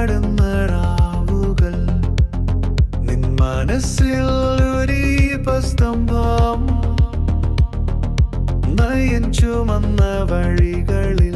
പാടുന്ന നിൻ മനസ്സിൽ നയൻ ചുമന്ന വഴികളിൽ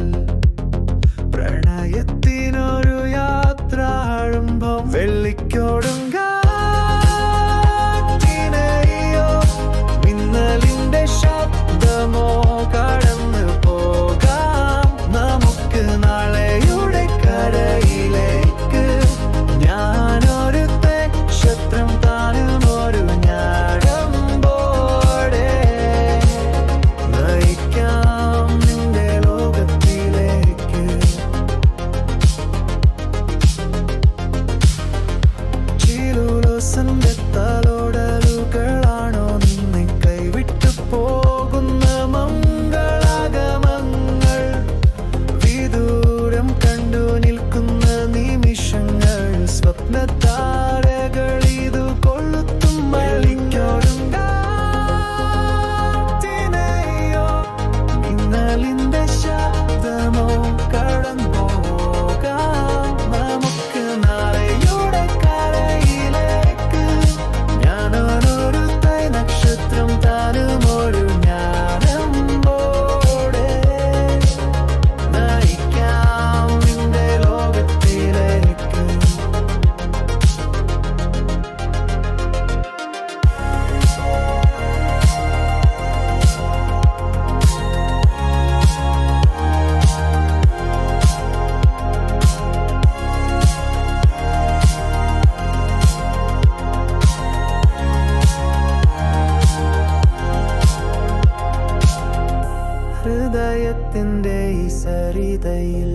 പ്രണയത്തിന്റെ ഈ സരിതയിൽ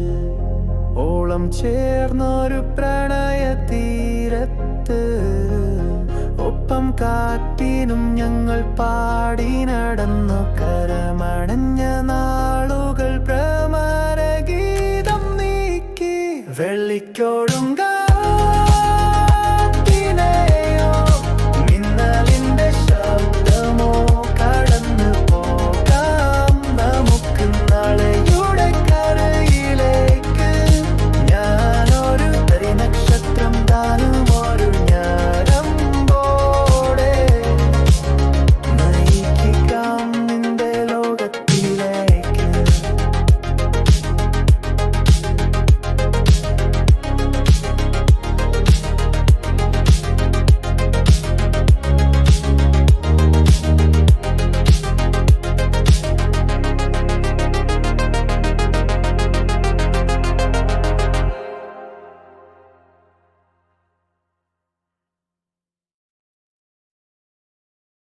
ഓളം ചേർന്നൊരു പ്രണയ തീരത്ത് ഒപ്പം കാറ്റിനും ഞങ്ങൾ പാടി നടന്നു കരമണഞ്ഞ നാളുകൾ പ്രമരഗീതം നീക്കി വെള്ളിക്കോടും കാത്തിനെ